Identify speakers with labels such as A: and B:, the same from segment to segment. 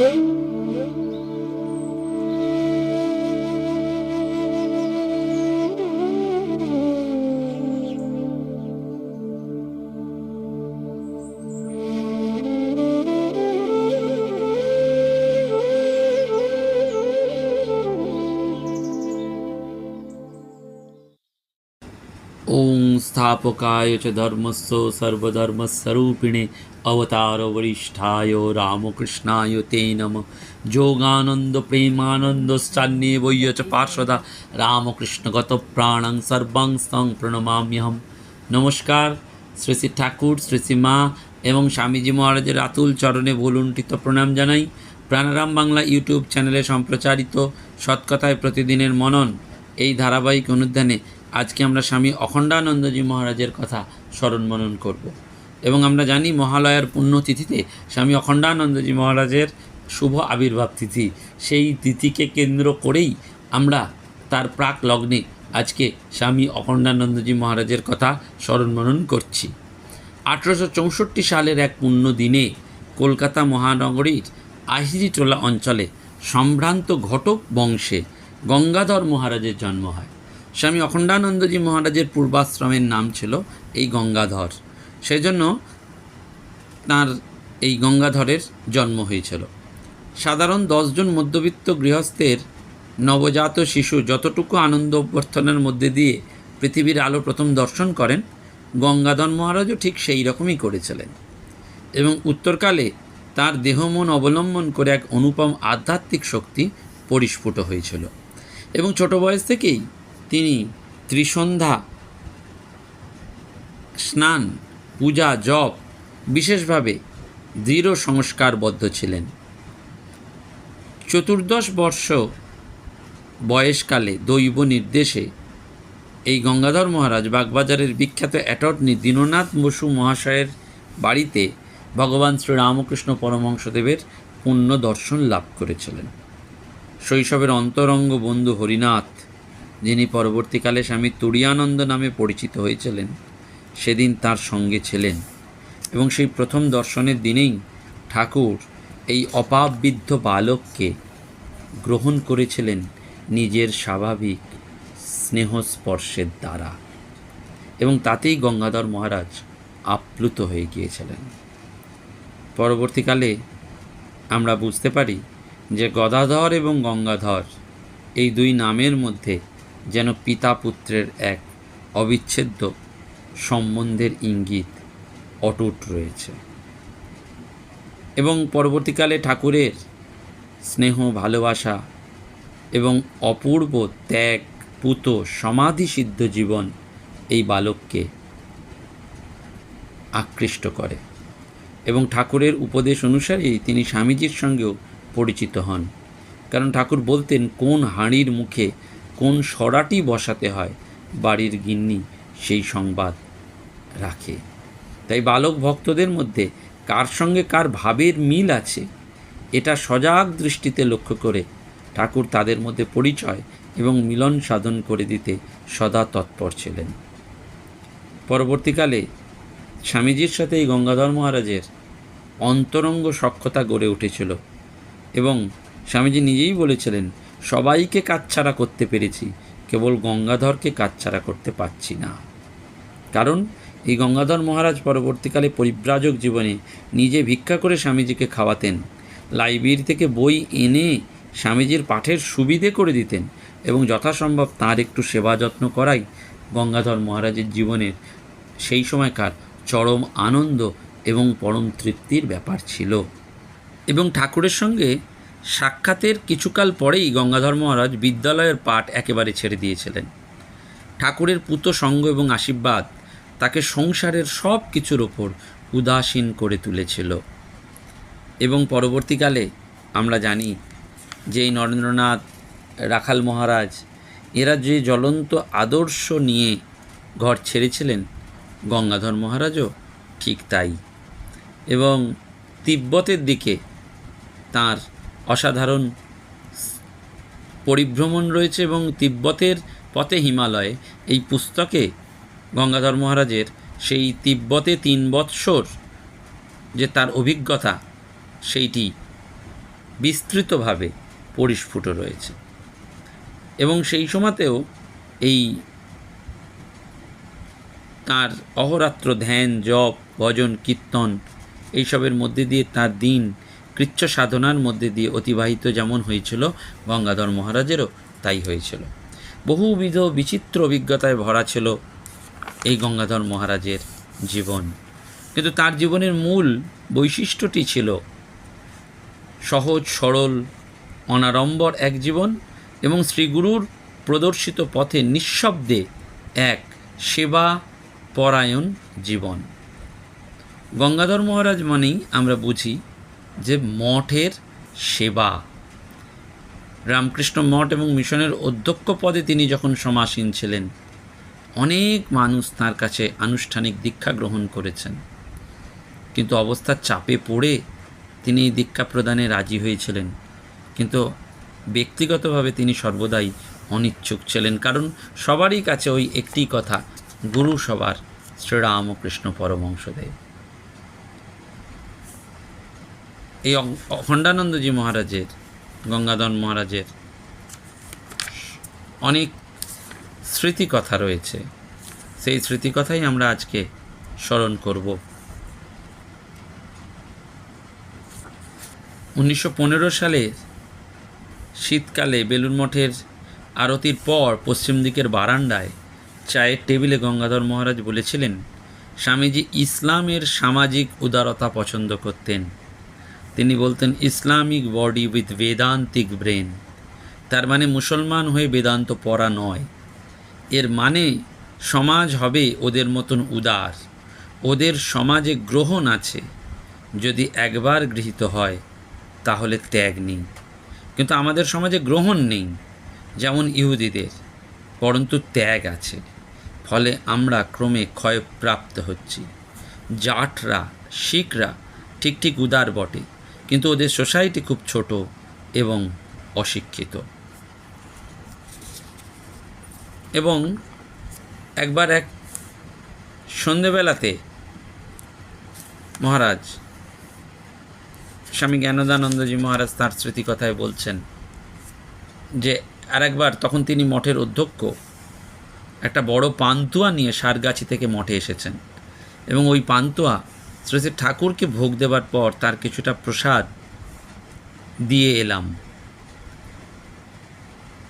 A: Música সংস্থাপকায় চ ধর্মস্য সর্বধর্মস্বরূপিণে অবতার বরিষ্ঠায় রামকৃষ্ণায় তে নম যোগানন্দ প্রেমানন্দশ্চান্যে বৈয চ পার্শ্বদা রামকৃষ্ণগত প্রাণং সর্বাং নমস্কার শ্রী শ্রী ঠাকুর শ্রী শ্রী মা এবং স্বামীজি মহারাজের আতুল চরণে ভুলুণ্ঠিত প্রণাম জানাই। প্রাণারাম বাংলা ইউটিউব চ্যানেলে সম্প্রচারিত সৎকথায় প্রতিদিনের মনন। এই ধারাবাহিক অনুদানে আজকে আমরা স্বামী অখণ্ডানন্দজি মহারাজের কথা স্মরণ মনন করব। এবং আমরা জানি মহালয়ার পুণ্যতিথিতে স্বামী অখণ্ডানন্দজি মহারাজের শুভ আবির্ভাব তিথি। সেই তিথিকে কেন্দ্র করেই আমরা তার প্রাক লগ্নে আজকে স্বামী অখণ্ডানন্দজি মহারাজের কথা স্মরণ মনন করছি। আঠেরোশো চৌষট্টি সালের এক পুণ্য দিনে কলকাতা মহানগরীর আহিরিটোলা অঞ্চলে সম্ভ্রান্ত ঘটক বংশে গঙ্গাধর মহারাজের জন্ম হয়। স্বামী অখণ্ডানন্দজি মহারাজের পূর্বাশ্রমের নাম ছিল এই গঙ্গাধর। সেজন্য তার এই গঙ্গাধরের জন্ম হয়েছিল। সাধারণ দশজন মধ্যবিত্ত গৃহস্থের নবজাত শিশু যতটুকু আনন্দ অভ্যর্থনার মধ্যে দিয়ে পৃথিবীর আলো প্রথম দর্শন করেন, গঙ্গাধর মহারাজও ঠিক সেই রকমই করেছিলেন এবং উত্তরকালে তার দেহমন অবলম্বন করে এক অনুপম আধ্যাত্মিক শক্তি পরিস্ফুট হয়েছিল এবং ছোট বয়স থেকেই তিনি ত্রিসন্ধ্যা, স্নান, পূজা, জপ, বিশেষভাবে দৃঢ় সংস্কারবদ্ধ ছিলেন। চতুর্দশ বর্ষ বয়সকালে দৈব নির্দেশে এই গঙ্গাধর মহারাজ বাগবাজারের বিখ্যাত অ্যাটর্নি দীননাথ বসু মহাশয়ের বাড়িতে ভগবান শ্রীরামকৃষ্ণ পরমহংসদেবের পুণ্য দর্শন লাভ করেছিলেন। শৈশবের অন্তরঙ্গ বন্ধু হরিনাথ যিনি পরবর্তীকালে স্বামী তুরিয়ানন্দ নামে পরিচিত হয়েছিলেন, সেদিন তার সঙ্গে ছিলেন এবং সেই প্রথম দর্শনের দিনেই ঠাকুর এই অপাববিদ্ধ বালককে গ্রহণ করেছিলেন নিজের স্বাভাবিক স্নেহস্পর্শের দ্বারা এবং তাতেই গঙ্গাধর মহারাজ আপ্লুত হয়ে গিয়েছিলেন। পরবর্তীকালে আমরা বুঝতে পারি যে গদাধর এবং গঙ্গাধর এই দুই নামের মধ্যে যেন পিতা পুত্রের এক অবিচ্ছেদ্য সম্বন্ধের ইঙ্গিত অটুট রয়েছে। এবং পরবর্তীকালে ঠাকুরের স্নেহ, ভালোবাসা এবং অপূর্ব ত্যাগ, পুত সমাধিসিদ্ধ জীবন এই বালককে আকৃষ্ট করে। এবং ঠাকুরের উপদেশ অনুসারেই তিনি স্বামীজির সঙ্গেও পরিচিত হন। কারণ ঠাকুর বলতেন, কোন হাঁড়ির মুখে কোন সরাটি বসাতে হয় বাড়ির গিন্নি সেই সংবাদ রাখে। তাই বালক ভক্তদের মধ্যে কার সঙ্গে কার ভাবের মিল আছে, এটা সজাগ দৃষ্টিতে লক্ষ্য করে ঠাকুর তাদের মধ্যে পরিচয় এবং মিলন সাধন করে দিতে সদা তৎপর ছিলেন। পরবর্তীকালে স্বামীজির সাথে এই গঙ্গাধর মহারাজের অন্তরঙ্গ সক্ষতা গড়ে উঠেছিল এবং স্বামীজি নিজেই বলেছিলেন সবাইকে কাচ্ছাড়া করতে পেরেছি, কেবল গঙ্গাধরকে কাচ্ছাড়া করতে পারছি না। কারণ এই গঙ্গাধর মহারাজ পরবর্তীকালে পরিব্রাজক জীবনে নিজে ভিক্ষা করে স্বামীজিকে খাওয়াতেন, লাইব্রেরি থেকে বই এনে স্বামীজির পাঠের সুবিধে করে দিতেন এবং যথাসম্ভব তাঁর একটু সেবা যত্ন করাই গঙ্গাধর মহারাজের জীবনের সেই সময়কার চরম আনন্দ এবং পরম তৃপ্তির ব্যাপার ছিল। এবং ঠাকুরের সঙ্গে সাক্ষাতের কিছুকাল পরেই গঙ্গাধর মহারাজ বিদ্যালয়ের পাঠ একেবারে ছেড়ে দিয়েছিলেন। ঠাকুরের পুত সঙ্গ এবং আশীর্বাদ তাকে সংসারের সব কিছুর ওপর উদাসীন করে তুলেছিল। এবং পরবর্তীকালে আমরা জানি যে এই নরেন্দ্রনাথ, রাখাল মহারাজ, এরা যে জ্বলন্ত আদর্শ নিয়ে ঘর ছেড়েছিলেন, গঙ্গাধর মহারাজও ঠিক তাই। এবং তিব্বতের দিকে তার অসাধারণ পরিভ্রমণ রয়েছে এবং তিব্বতের পথে হিমালয়ে এই পুস্তকে গঙ্গাধর মহারাজের সেই তিব্বতে তিন বৎসর যে তার অভিজ্ঞতা, সেইটি বিস্তৃতভাবে পরিস্ফুট রয়েছে। এবং সেই সময়তেও এই তার অহরাত্র ধ্যান, জপ, ভজন, কীর্তন, এইসবের মধ্যে দিয়ে তার দিন কৃচ্ছ সাধনার মধ্যে দিয়ে অতিবাহিত যেমন হয়েছিল গঙ্গাধর মহারাজেরও, তাই হয়েছিল। বহুবিধ বিচিত্র অভিজ্ঞতায় ভরা ছিল এই গঙ্গাধর মহারাজের জীবন। কিন্তু তার জীবনের মূল বৈশিষ্ট্যটি ছিল সহজ, সরল, অনাড়ম্বর এক জীবন এবং শ্রীগুরুর প্রদর্শিত পথে নিঃশব্দে এক সেবা পরায়ণ জীবন। গঙ্গাধর মহারাজ মানেই আমরা বুঝি যে মঠের সেবা। রামকৃষ্ণ মঠ এবং মিশনের অধ্যক্ষ পদে তিনি যখন সমাসীন ছিলেন, অনেক মানুষ তার কাছে আনুষ্ঠানিক দীক্ষা গ্রহণ করেছেন। কিন্তু অবস্থার চাপে পড়ে তিনি দীক্ষা প্রদানে রাজি হয়েছিলেন। কিন্তু ব্যক্তিগতভাবে তিনি সর্বদাই অনিচ্ছুক ছিলেন, কারণ সবারই কাছে ওই একটি কথা, গুরু সবার শ্রীরামকৃষ্ণ পরমংশদেব এই অখণ্ডানন্দজি মহারাজের, গঙ্গাধর মহারাজের অনেক স্মৃতিকথা রয়েছে। সেই স্মৃতিকথাই আমরা আজকে স্মরণ করব। উনিশশো সালের শীতকালে বেলুন মঠের আরতির পর পশ্চিম দিকের বারান্দায় চায়ের টেবিলে গঙ্গাধর মহারাজ বলেছিলেন, স্বামীজি ইসলামের সামাজিক উদারতা পছন্দ করতেন। তিনি বলতেন, Islamic body with Vedantic brain. তার মানে মুসলমান হয়ে বেদান্ত পড়া নয়। এর মানে সমাজ হবে ওদের মতন উদার। ওদের সমাজে গ্রহণ আছে। যদি একবার গৃহীত হয়, তাহলে ত্যাগ নেই। কিন্তু আমাদের সমাজে গ্রহণ নেই, যেমন ইহুদিদের। পরন্তু ত্যাগ আছে। ফলে আমরা ক্রমে ক্ষয়প্রাপ্ত হচ্ছি। জাটরা, শিখরা ঠিক ঠিক উদার বটে। কিন্তু ওদের সোসাইটি খুব ছোট এবং অশিক্ষিত। এবং একবার এক সন্ধেবেলাতে মহারাজ স্বামী জ্ঞানদানন্দজি মহারাজ তাঁর স্মৃতিকথায় বলছেন যে আরেকবার তখন তিনি মঠের অধ্যক্ষ একটা বড় পান্তুয়া নিয়ে সারগাছি থেকে মঠে এসেছেন এবং ওই পান্তুয়া শ্রী ঠাকুরকে ভোগ দেবার পর তার কিছুটা প্রসাদ দিয়ে এলাম।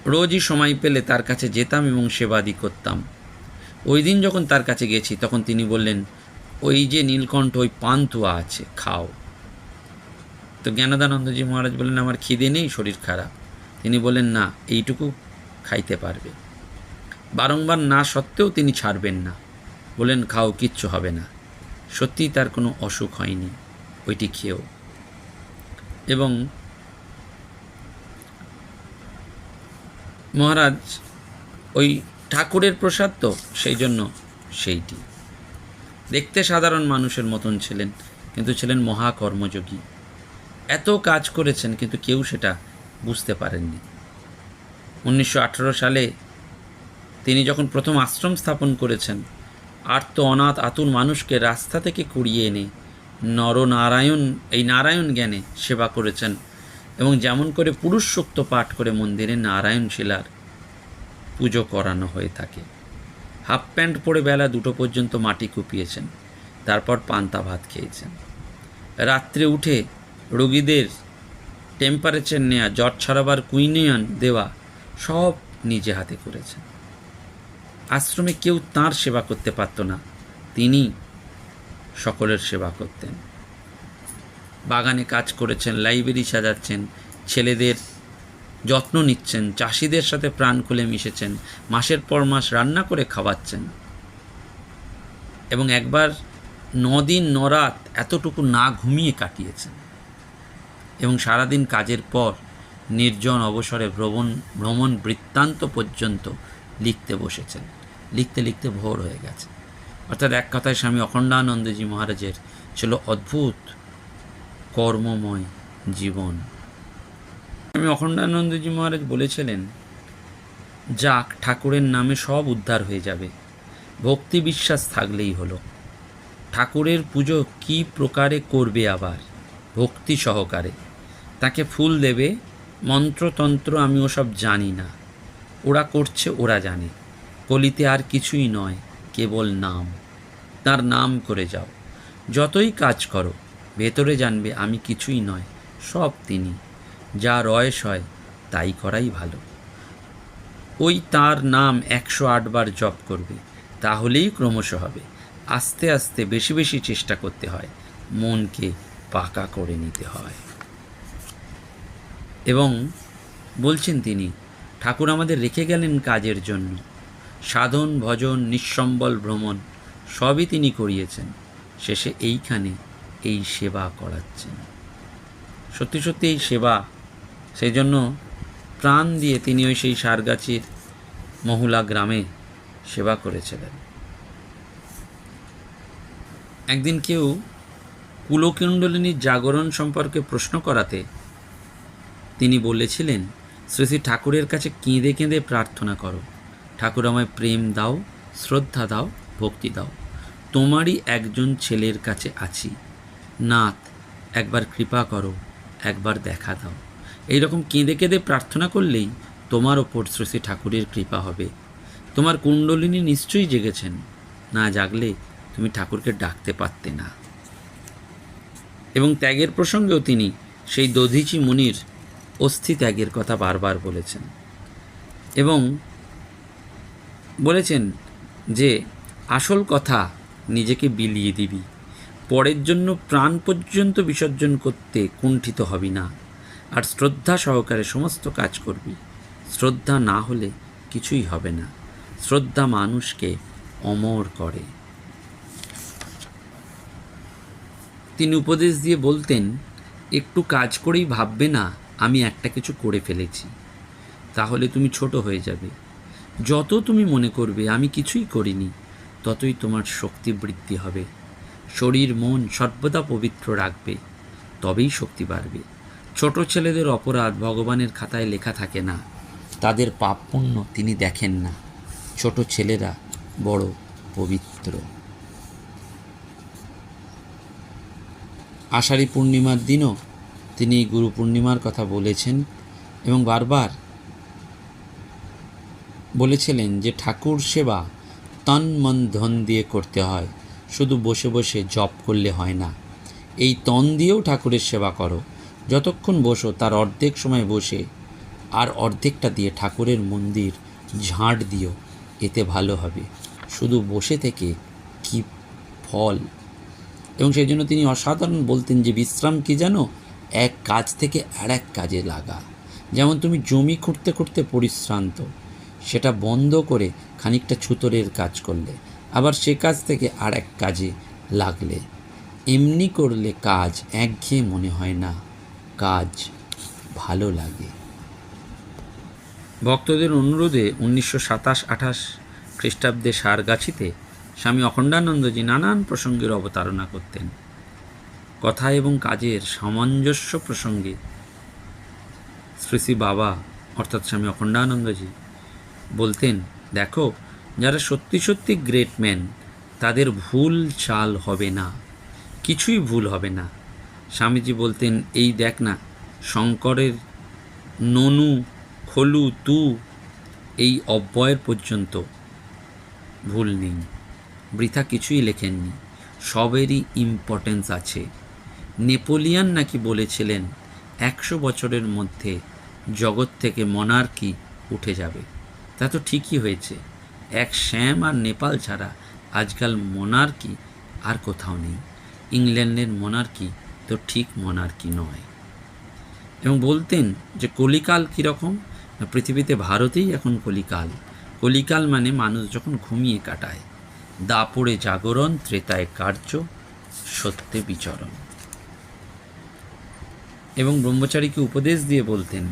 A: রোজই সময় পেলে তার কাছে যেতাম এবং সেবাদি করতাম। ওই দিন যখন তার কাছে গেছি, তখন তিনি বললেন, ওই যে নীলকণ্ঠ, ওই পান্তুয়া আছে, খাও। তো জ্ঞানদানন্দজি মহারাজ বললেন, আমার খিদে নেই, শরীর খারাপ। তিনি বললেন, না, এইটুকু খাইতে পারবে। বারংবার না সত্ত্বেও তিনি ছাড়বেন না। বলেন খাও, কিচ্ছু হবে না। সত্যিই তার কোনো অসুখ হয়নি, ওইটি খেয়েও এবং মহারাজ, ওই ঠাকুরের প্রসাদ তো, সেই জন্য সেইটি। দেখতে সাধারণ মানুষের মতন ছিলেন, কিন্তু ছিলেন মহাকর্মযোগী। এত কাজ করেছেন, কিন্তু কেউ সেটা বুঝতে পারেননি। উনিশশো আঠেরো সালে তিনি যখন প্রথম আশ্রম স্থাপন করেছেন আর্ত অনাথ আতুর মানুষকে রাস্তা থেকে কুড়িয়ে এনে নরনারায়ণ, এই নারায়ণ জ্ঞানে সেবা করেছেন এবং যেমন করে পুরুষ সূক্ত পাঠ করে মন্দিরে নারায়ণ শিলার পুজো করানো হয়ে থাকে। হাফ প্যান্ট পরে বেলা দুটো পর্যন্ত মাটি কুপিয়েছেন, তারপর পান্তা ভাত খেয়েছেন। রাত্রে উঠে রোগীদের টেম্পারেচার নেওয়া জ্বর ছড়াবার কুইনিয়ন দেওয়া সব নিজে হাতে করেছেন। আশ্রমে কেউ তার সেবা করতে পারত না। তিনি সকলের সেবা করতেন। বাগানে কাজ করেছেন, লাইব্রেরি সাজাচ্ছেন, ছেলেদের যত্ন নিচ্ছেন, চাষিদের সাথে প্রাণ খুলে মিশেছেন, মাসের পর মাস রান্না করে খাওয়াচ্ছেন। এবং একবার নদিন নরাত এতটুকু না ঘুমিয়ে কাটিয়েছেন। এবং সারাদিন কাজের পর নির্জন অবসরে ভ্রমণ ভ্রমণ বৃত্তান্ত পর্যন্ত লিখতে বসেছেন। লিখতে লিখতে ভোর হয়ে গেছে। অর্থাৎ এক কথায় স্বামী অখণ্ডানন্দজি মহারাজের ছিল অদ্ভুত কর্মময় জীবন। স্বামী অখণ্ডানন্দজি মহারাজ বলেছিলেন, যাক, ঠাকুরের নামে সব উদ্ধার হয়ে যাবে। ভক্তি বিশ্বাস থাকলেই হলো। ঠাকুরের পুজো কি প্রকারে করবে আবার? ভক্তি সহকারে। তাকে ফুল দেবে, মন্ত্রতন্ত্র আমি ওসব জানি না। ওরা করছে, ওরা জানে। কলিতে আর কিছুই নয়, কেবল নাম। তার নাম করে যাও। যতই কাজ করো, ভেতরে জানবে আমি কিছুই নয়, সব তিনি। যা রয়েস হয়, তাই করাই ভালো। ওই তার নাম একশো আটবার জপ করবে, তাহলেই ক্রমশ হবে। আস্তে আস্তে বেশি বেশি চেষ্টা করতে হয়, মনকে পাকা করে নিতে হয়। এবং বলছেন তিনি, ঠাকুর আমাদের রেখে গেলেন কাজের জন্য। সাধন, ভজন, নিঃসম্বল ভ্রমণ সবই তিনি করিয়েছেন। শেষে এইখানে এই সেবা করাচ্ছেন। সত্যি সত্যি এই সেবা, সেই জন্য প্রাণ দিয়ে তিনি ওই সেই সারগাছির মহুলা গ্রামে সেবা করেছিলেন। একদিন কেউ কুলকুণ্ডলিনীর জাগরণ সম্পর্কে প্রশ্ন করাতে তিনি বলেছিলেন, শ্রী শ্রী ঠাকুরের কাছে কেঁদে কেঁদে প্রার্থনা করো। ঠাকুর আমায় প্রেম দাও, শ্রদ্ধা দাও, ভক্তি দাও। তোমারই একজন ছেলের কাছে আছি। নাথ, একবার কৃপা করো, একবার দেখা দাও। এইরকম কেঁদে কেঁদে প্রার্থনা করলেই তোমার ওপর শ্রী ঠাকুরের কৃপা হবে। তোমার কুণ্ডলিনী নিশ্চয়ই জেগেছেন। না জাগলে তুমি ঠাকুরকে ডাকতে পারতে না। এবং ত্যাগের প্রসঙ্গেও তিনি সেই দধিচি মুনির অস্থি ত্যাগের কথা বারবার বলেছেন। এবং বলেছেন যে, আসল কথা নিজেকে বিলিয়ে দিবি। পরের জন্য প্রাণ পর্যন্ত বিসর্জন করতে কুণ্ঠিত হবি না। আর শ্রদ্ধা সহকারে সমস্ত কাজ করবি। শ্রদ্ধা না হলে কিছুই হবে না। শ্রদ্ধা মানুষকে অমর করে। তিনি উপদেশ দিয়ে বলতেন, একটু কাজ করেই ভাববে না, আমি একটা কিছু করে ফেলেছি। তাহলে তুমি ছোট হয়ে যাবে। যত তুমি মনে করবে, আমি কিছুই করিনি, ততই তোমার শক্তি বৃদ্ধি হবে। শরীর, মন সর্বদা পবিত্র রাখবে, তবেই শক্তি বাড়বে। ছোট ছেলেদের অপরাধ ভগবানের খাতায় লেখা থাকে না, তাদের পাপ পুণ্য তিনি দেখেন না। ছোট ছেলেরা বড় পবিত্র। আষাঢ়ী পূর্ণিমার দিনও তিনি গুরু পূর্ণিমার কথা বলেছেন এবং বারবার বলেছিলেন যে ঠাকুর সেবা তন মন ধন দিয়ে করতে হয়, শুধু বসে বসে জপ করলে হয় না। এই তন দিয়েও ঠাকুরের সেবা করো। যতক্ষণ বসো, তার অর্ধেক সময় বসে, আর অর্ধেকটা দিয়ে ঠাকুরের মন্দির ঝাঁট দিও, এতে ভালো হবে। শুধু বসে থেকে কি ফল? এবং সেই জন্য তিনি অসাধারণ বলতেন যে বিশ্রাম কি জানো? এক কাজ থেকে আর এক কাজে লাগা। যেমন তুমি জমি খুঁড়তে খুঁড়তে পরিশ্রান্ত সেটা বন্ধ করে খানিকটা ছুতরের কাজ করলে। আবার সে কাজ থেকে আর এক কাজে লাগলে। এমনি করলে কাজ একঘেয়ে মনে হয় না। কাজ ভালো লাগে। ভক্তদের অনুরোধে উনিশশো সাতাশ আঠাশ খ্রিস্টাব্দে সারগাছিতে স্বামী অখণ্ডানন্দজি নানান প্রসঙ্গের অবতারণা করতেন। কথা এবং কাজের সামঞ্জস্য প্রসঙ্গে শ্রী বাবা, অর্থাৎ স্বামী অখণ্ডানন্দজি বলতেন, দেখো, যারা সত্যি সত্যি গ্রেট ম্যান তাদের ভুল চাল হবে না, কিছুই ভুল হবে না। স্বামীজি বলতেন, এই দেখ না, শঙ্করের ননু, খলু, তু, এই অব্যয়ের পর্যন্ত ভুল নেই, বৃথা কিছুই লেখেননি, সবেরই ইম্পর্টেন্স আছে। নেপোলিয়ান নাকি বলেছিলেন, একশো বছরের মধ্যে জগৎ থেকে মনার্কি উঠে যাবে। তা তো ঠিকই হয়েছে। এক শ্যাম আর নেপাল ছাড়া আজকাল মনার্কি আর কোথাও নেই। ইংল্যান্ডের মনার্কি তো ঠিক মনার্কি নয়। এবং বলতেন যে কলিকাল কীরকম পৃথিবীতে ভারতেই এখন কলিকাল। কলিকাল মানে মানুষ যখন ঘুমিয়ে কাটায়, দাপড়ে জাগরণ, ত্রেতায় কার্য, সত্যে বিচরণ। এবং ব্রহ্মচারীকে উপদেশ দিয়ে বলতেন,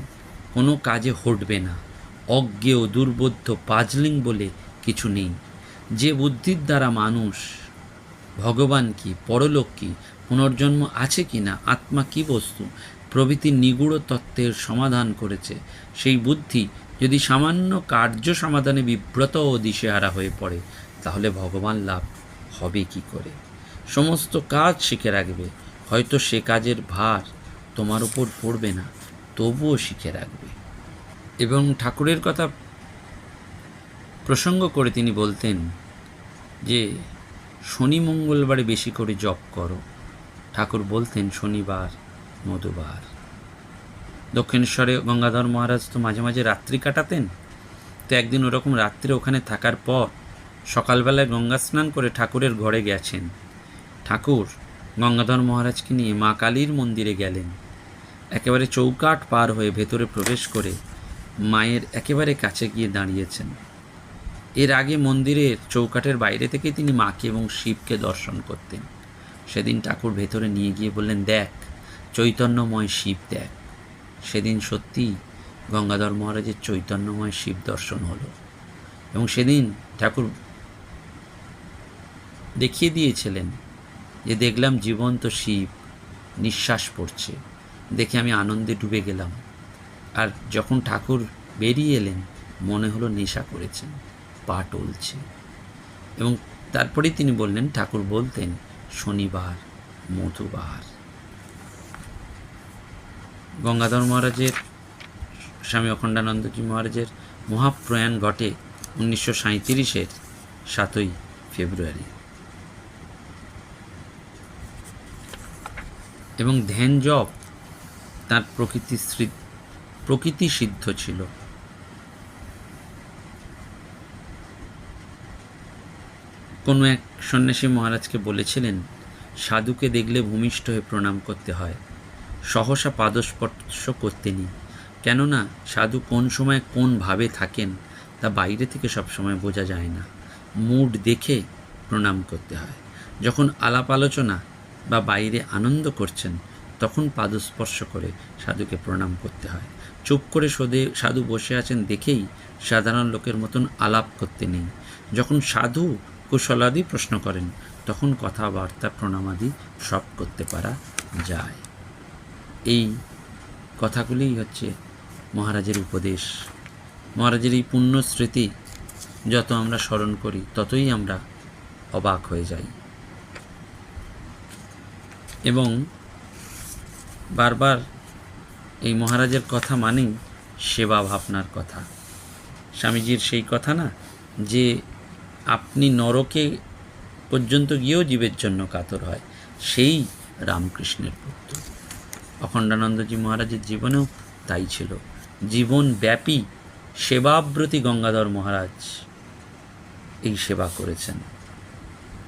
A: কোনো কাজে হটবে না। অজ্ঞেয়, দুর্বোধ্য পাজলিং বলে কিছু নেই। যে বুদ্ধির দ্বারা মানুষ ভগবান কি, পরলোক কি, পুনর্জন্ম আছে কি না, আত্মা কি বস্তু, প্রভৃতি নিগুড় তত্ত্বের সমাধান করেছে, সেই বুদ্ধি যদি সামান্য কার্য সমাধানে বিব্রত ও দিশেহারা হয়ে পড়ে, তাহলে ভগবান লাভ হবে কি করে? সমস্ত কাজ শিখে রাখবে, হয়তো সে কাজের ভার তোমার উপর পড়বে না, তবুও শিখে রাখবে। এবং ঠাকুরের কথা প্রসঙ্গ করে তিনি বলতেন যে, শনি মঙ্গলবারে বেশি করে জপ করো। ঠাকুর বলতেন, শনিবার, মধুবার। দক্ষিণেশ্বরে গঙ্গাধর মহারাজ তো মাঝে মাঝে রাত্রি কাটাতেন। তো একদিন ওরকম রাত্রে ওখানে থাকার পর সকালবেলায় গঙ্গা স্নান করে ঠাকুরের ঘরে গেছেন। ঠাকুর গঙ্গাধর মহারাজকে নিয়ে মা কালীর মন্দিরে গেলেন। একেবারে চৌকাট পার হয়ে ভেতরে প্রবেশ করে মায়ের একেবারে কাছে গিয়ে দাঁড়িয়েছেন। এর আগে মন্দিরের চৌকাটের বাইরে থেকে তিনি মাকে এবং শিবকে দর্শন করতেন। সেদিন ঠাকুর ভেতরে নিয়ে গিয়ে বললেন, দেখ, চৈতন্যময় শিব দেখ। সেদিন সত্যি গঙ্গাধর মহারাজের চৈতন্যময় শিব দর্শন হলো। এবং সেদিন ঠাকুর দেখিয়ে দিয়েছিলেন যে, দেখলাম জীবন্ত শিব, নিঃশ্বাস পড়ছে। দেখে আমি আনন্দে ডুবে গেলাম। আর যখন ঠাকুর বেরিয়ে এলেন, মনে হলো নেশা করেছেন, পা টলছে। এবং তারপরেই তিনি বললেন, ঠাকুর বলতেন, শনিবার, মধুবার। গঙ্গাধর মহারাজের, স্বামী অখণ্ডানন্দজি মহারাজের মহাপ্রয়াণ ঘটে উনিশশো সাঁত্রিশের সাতই ফেব্রুয়ারি। এবং ধ্যান জপ তাঁর প্রকৃতি প্রকৃতি সিদ্ধ ছিল। কোনো এক সন্ন্যাসী মহারাজকে বলেছিলেন, সাধুকে দেখলে ভূমিষ্ঠ হয়ে প্রণাম করতে হয়। সহসা পাদস্পর্শ করতে নেই। কেননা, সাধু কোন সময় কোন ভাবে থাকেন, তা বাইরে থেকে সবসময় বোঝা যায় না। মুড দেখে প্রণাম করতে হয়। যখন আলাপ আলোচনা বা বাইরে আনন্দ করছেন, তখন পাদস্পর্শ করে সাধুকে প্রণাম করতে হয়। চুপ করে সদে সাধু বসে আছেন দেখেই সাধারণ লোকের মতন আলাপ করতে নেই। যখন সাধু কুশলাদি প্রশ্ন করেন, তখন কথাবার্তা, প্রণামাদি সব করতে পারা যায়। এই কথাগুলিই হচ্ছে মহারাজের উপদেশ। মহারাজের এই পুণ্য স্মৃতি যত আমরা স্মরণ করি, ততই আমরা অবাক হয়ে যাই। এবং বারবার এই মহারাজের কথা মানেই সেবা ভাবনার কথা। স্বামীজির সেই কথা না, যে আপনি নরকে পর্যন্ত গিয়েও জীবের জন্য কাতর হয়, সেই রামকৃষ্ণের পুত্র অখণ্ডানন্দজি মহারাজের জীবনেও তাই ছিল। জীবনব্যাপী সেবাব্রতী গঙ্গাধর মহারাজ এই সেবা করেছেন।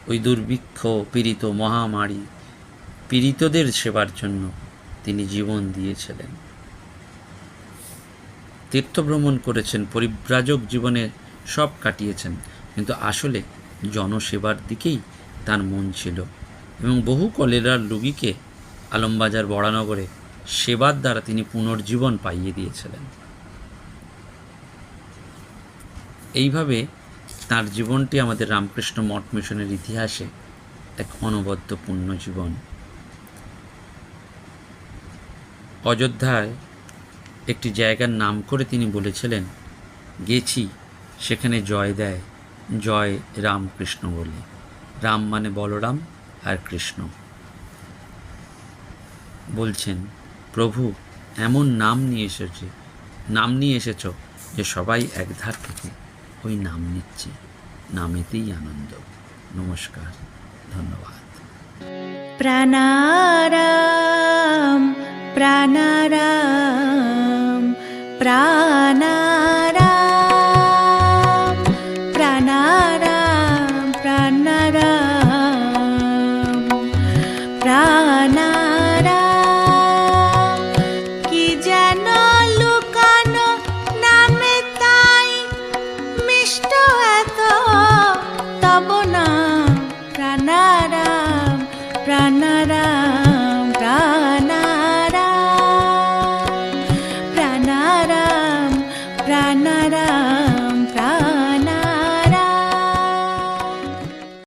A: ওই দুর্ভিক্ষ, পীড়িত মহামারী, পীড়িতদের সেবার জন্য তিনি জীবন দিয়েছিলেন। তীর্থভ্রমণ করেছেন, পরিব্রাজক জীবনে সব কাটিয়েছেন, কিন্তু আসলে জনসেবার দিকেই তার মন ছিল এবং বহু কলেরার রোগীকে আলমবাজার বড়ানগরে সেবার দ্বারা তিনি পুনর্জীবন পাইয়ে দিয়েছিলেন। এইভাবে তার জীবনটি আমাদের রামকৃষ্ণ মঠ মিশনের ইতিহাসে এক অনবদ্য পূর্ণ জীবন অযোধ্যায় একটি জায়গার নাম করে তিনি বলেছিলেন, গেছি, সেখানে জয় দেয়, জয় রামকৃষ্ণ বলে। রাম মানে বলরাম আর কৃষ্ণ। বলছেন, প্রভু, এমন নাম নিয়ে এসেছে, নাম নিয়ে এসেছ যে সবাই একধার থেকে ওই নাম নিচ্ছে। নামেতেই আনন্দ। নমস্কার, ধন্যবাদ।
B: প্রাণারাম प्राणाराम प्राणा